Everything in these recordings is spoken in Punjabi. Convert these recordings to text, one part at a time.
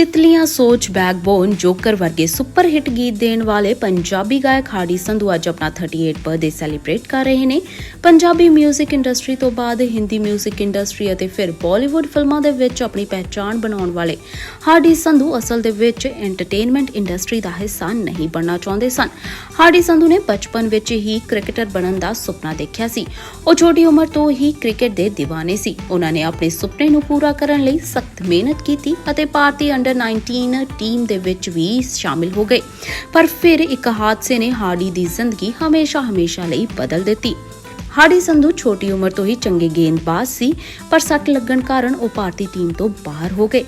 ਤਿਤਲੀਆਂ ਸੋਚ ਬੈਕਬੋਨ ਜੋਕਰ ਵਰਗੇ ਸੁਪਰ ਹਿੱਟ ਗੀਤ ਦੇਣ ਵਾਲੇ ਪੰਜਾਬੀ ਗਾਇਕ ਹਾੜੀ ਸੰਧੂ ਅੱਜ ਆਪਣਾ 38 ਬਰਥਡੇ ਸੈਲੀਬ੍ਰੇਟ ਕਰ ਰਹੇ ਨੇ। ਪੰਜਾਬੀ 뮤직 ਇੰਡਸਟਰੀ ਤੋਂ ਬਾਅਦ ਹਿੰਦੀ 뮤직 ਇੰਡਸਟਰੀ ਅਤੇ ਫਿਰ ਬਾਲੀਵੁੱਡ ਫਿਲਮਾਂ ਦੇ ਵਿੱਚ ਆਪਣੀ ਪਹਿਚਾਣ ਬਣਾਉਣ ਵਾਲੇ ਹਾੜੀ ਸੰਧੂ ਅਸਲ ਦੇ ਵਿੱਚ ਐਂਟਰਟੇਨਮੈਂਟ ਇੰਡਸਟਰੀ ਦਾ ਹਿੱਸਾ ਨਹੀਂ ਬਣਨਾ ਚਾਹੁੰਦੇ ਸਨ। ਹਾੜੀ ਸੰਧੂ ਨੇ ਬਚਪਨ ਵਿੱਚ ਹੀ ਕ੍ਰਿਕਟਰ ਬਣਨ ਦਾ ਸੁਪਨਾ ਦੇਖਿਆ ਸੀ। ਉਹ ਛੋਟੀ ਉਮਰ ਤੋਂ ਹੀ ਕ੍ਰਿਕਟ ਦੇ دیਵਾਨੇ ਸੀ। ਉਹਨਾਂ ਨੇ ਆਪਣੇ ਸੁਪਨੇ ਨੂੰ ਪੂਰਾ ਕਰਨ ਲਈ ਸਖਤ ਮਿਹਨਤ ਕੀਤੀ ਅਤੇ ਭਾਰਤੀ ਅੰਡਰ 19 ਟੀਮ ਦੇ ਵਿੱਚ ਵੀ ਸ਼ਾਮਿਲ ਹੋ ਗਏ। ਪਰ ਫਿਰ ਇੱਕ ਹਾਦਸੇ ਨੇ ਹਾਰਡੀ ਦੀ ਜ਼ਿੰਦਗੀ ਹਮੇਸ਼ਾ ਹਮੇਸ਼ਾ ਲਈ ਬਦਲ ਦਿੱਤੀ। ਹਾਰਡੀ ਸੰਧੂ ਛੋਟੀ ਉਮਰ ਤੋਂ ਹੀ ਚੰਗੇ ਗੇਂਦਬਾਜ਼ ਸੀ, ਪਰ ਸੱਟ ਲੱਗਣ ਕਾਰਨ ਉਹ ਭਾਰਤੀ ਟੀਮ ਤੋਂ ਬਾਹਰ ਹੋ ਗਏ।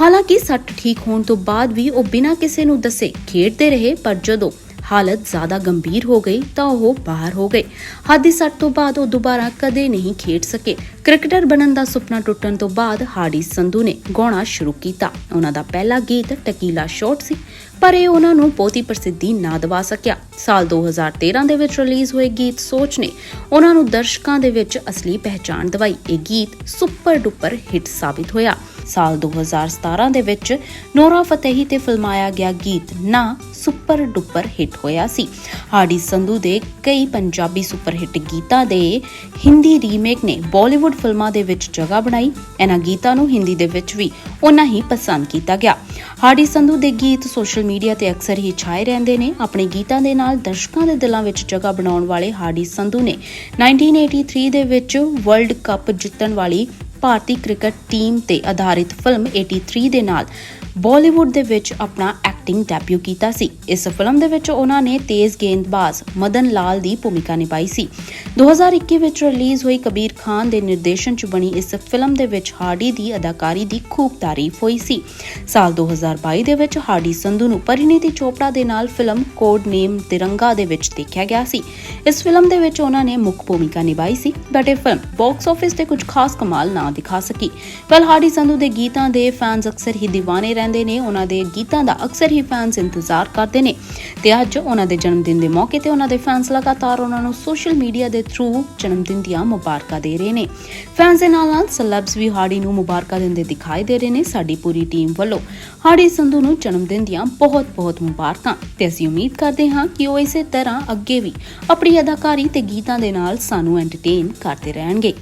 ਹਾਲਾਂਕਿ ਸੱਟ ਠੀਕ ਹੋਣ ਤੋਂ ਬਾਅਦ ਵੀ ਉਹ ਬਿਨਾਂ ਕਿਸੇ ਨੂੰ ਦੱਸੇ ਖੇਡਦੇ ਰਹੇ, ਪਰ ਜਦੋਂ ਹਾਲਤ ਜ਼ਿਆਦਾ ਗੰਭੀਰ ਹੋ ਗਈ ਤਾਂ ਉਹ ਬਾਹਰ ਹੋ ਗਏ। ਹਾਦੀ ਸੱਟ ਤੋਂ ਬਾਅਦ ਉਹ ਦੁਬਾਰਾ ਕਦੇ ਨਹੀਂ ਖੇਡ ਸਕੇ। ਕ੍ਰਿਕਟਰ ਬਣਨ ਦਾ ਸੁਪਨਾ ਟੁੱਟਣ ਤੋਂ ਬਾਅਦ ਹਾਰਡੀ ਸੰਧੂ ਨੇ ਗਾਉਣਾ ਸ਼ੁਰੂ ਕੀਤਾ। ਉਹਨਾਂ ਦਾ ਪਹਿਲਾ ਗੀਤ ਟਕੀਲਾ ਸ਼ਾਟ ਸੀ, ਪਰ ਇਹ ਉਹਨਾਂ ਨੂੰ ਬਹੁਤੀ ਪ੍ਰਸਿੱਧੀ ਨਾ ਦਿਵਾ ਸਕਿਆ। ਸਾਲ 2013 ਦੇ ਵਿੱਚ ਰਿਲੀਜ਼ ਹੋਏ ਗੀਤ ਸੋਚ ਨੇ ਉਹਨਾਂ ਨੂੰ ਦਰਸ਼ਕਾਂ ਦੇ ਵਿੱਚ ਅਸਲੀ ਪਹਿਚਾਣ ਦਿਵਾਈ। ਇਹ ਗੀਤ ਸੁਪਰ ਡੁਪਰ ਹਿੱਟ ਸਾਬਿਤ ਹੋਇਆ। ਸਾਲ 2017 ਦੇ ਵਿੱਚ ਨੋਰਾ ਫਤਿਹੀ ਤੇ ਫਿਲਮਾਇਆ ਗਿਆ ਗੀਤ ਨਾ ਸੁਪਰ ਡੁਪਰ ਹਿੱਟ ਹੋਇਆ ਸੀ। ਹਾਰਡੀ ਸੰਧੂ ਦੇ ਕਈ ਪੰਜਾਬੀ ਸੁਪਰ ਹਿੱਟ ਗੀਤਾਂ ਦੇ ਹਿੰਦੀ ਰੀਮੇਕ ਨੇ ਬਾਲੀਵੁੱਡ ਫਿਲਮਾਂ ਦੇ ਵਿੱਚ ਜਗ੍ਹਾ ਬਣਾਈ। ਇਹਨਾਂ ਗੀਤਾਂ ਨੂੰ ਹਿੰਦੀ ਦੇ ਵਿੱਚ ਵੀ ਉਨਾ ਹੀ ਪਸੰਦ ਕੀਤਾ ਗਿਆ। ਹਾਰਡੀ ਸੰਧੂ ਦੇ ਗੀਤ ਸੋਸ਼ਲ ਮੀਡੀਆ ਤੇ ਅਕਸਰ ਹੀ ਛਾਏ ਰਹਿੰਦੇ ਨੇ। ਆਪਣੇ ਗੀਤਾਂ ਦੇ ਨਾਲ ਦਰਸ਼ਕਾਂ ਦੇ ਦਿਲਾਂ ਵਿੱਚ ਜਗ੍ਹਾ ਬਣਾਉਣ ਵਾਲੇ ਹਾਰਡੀ ਸੰਧੂ ਨੇ 1983 ਦੇ ਵਿੱਚ ਵਰਲਡ ਕੱਪ ਜਿੱਤਣ ਵਾਲੀ ਭਾਰਤੀ ਕ੍ਰਿਕਟ ਟੀਮ ਤੇ ਆਧਾਰਿਤ ਫਿਲਮ 83 ਦੇ ਨਾਲ ਬਾਲੀਵੁੱਡ ਦੇ ਵਿੱਚ ਆਪਣਾ ਐਕਟਿੰਗ ਡੈਬਿਊ ਕੀਤਾ ਸੀ। ਇਸ ਫਿਲਮ ਦੇ ਵਿੱਚ ਉਹਨਾਂ ਨੇ ਤੇਜ਼ ਗੇਂਦਬਾਜ਼ ਮਦਨ ਲਾਲ ਦੀ ਭੂਮਿਕਾ ਨਿਭਾਈ ਸੀ। 2021 ਵਿੱਚ ਰਿਲੀਜ਼ ਹੋਈ ਕਬੀਰ ਖਾਨ ਦੇ ਨਿਰਦੇਸ਼ਨ 'ਚ ਬਣੀ ਇਸ ਫਿਲਮ ਦੇ ਵਿੱਚ ਹਾਰਡੀ ਦੀ ਅਦਾਕਾਰੀ ਦੀ ਖੂਬ ਤਾਰੀਫ ਹੋਈ ਸੀ। ਸਾਲ 2022 ਦੇ ਵਿੱਚ ਹਾਰਡੀ ਸੰਧੂ ਨੂੰ ਪਰਿਨੀਤੀ ਚੋਪੜਾ ਦੇ ਨਾਲ ਫਿਲਮ ਕੋਡ ਨੇਮ ਤਿਰੰਗਾ ਦੇ ਵਿੱਚ ਦੇਖਿਆ ਗਿਆ ਸੀ। ਇਸ ਫਿਲਮ ਦੇ ਵਿੱਚ ਉਹਨਾਂ ਨੇ ਮੁੱਖ ਭੂਮਿਕਾ ਨਿਭਾਈ ਸੀ ਬਟ ਇਹ ਫਿਲਮ ਬਾਕਸ ਆਫਿਸ ਤੇ ਕੁਝ ਖਾਸ ਕਮਾਲ ਨਾ ਦਿਖਾ ਸਕੀ। ਵੈਲ ਹਾਰਡੀ ਸੰਧੂ ਦੇ ਗੀਤਾਂ ਦੇ ਫੈਨਸ ਅਕਸਰ ਹੀ دیਵਾਨੇ ਰਹਿੰਦੇ ਨੇ, ਉਹਨਾਂ ਦੇ ਗੀਤਾਂ ਦਾ ਅਕਸਰ ਹੀ ਫੈਨਸ ਇੰਤਜ਼ਾਰ ਕਰਦੇ ਨੇ। ਤੇ ਅੱਜ ਉਹਨਾਂ ਦੇ ਜਨਮ ਦਿਨ ਦੇ ਮੌਕੇ ਤੇ ਉਹਨਾਂ ਦੇ ਫੈਨਸ ਲਗਾਤਾਰ ਉਹਨਾਂ ਨੂੰ ਸੋਸ਼ਲ ਮੀਡੀਆ ਦੇ ਥਰੂ ਜਨਮ ਦਿਨ ਦੀਆਂ ਮੁਬਾਰਕਾਂ ਦੇ ਰਹੇ ਨੇ। ਫੈਨਸ ਦੇ ਨਾਲ ਨਾਲ ਸੈਲਬਸ ਵੀ ਹਾਰਡੀ ਨੂੰ ਮੁਬਾਰਕਾਂ ਦਿੰਦੇ ਦਿਖਾਈ ਦੇ ਰਹੇ ਨੇ ਸਾਡੀ ਪੂਰੀ ਟੀਮ ਵੱਲੋਂ। ਹਾੜੀ ਸੰਧੂ ਨੂੰ ਜਨਮ ਦਿਨ ਦੀਆਂ ਬਹੁਤ ਬਹੁਤ ਮੁਬਾਰਕਾਂ। ਤੇ ਅਸੀਂ ਉਮੀਦ ਕਰਦੇ ਹਾਂ ਕਿ ਉਹ ਇਸੇ ਤਰ੍ਹਾਂ ਅੱਗੇ ਵੀ ਆਪਣੀ ਅਦਾਕਾਰੀ ਤੇ ਗੀਤਾਂ ਦੇ ਨਾਲ ਸਾਨੂੰ ਐਂਟਰਟੇਨ ਕਰਦੇ ਰਹਿਣਗੇ।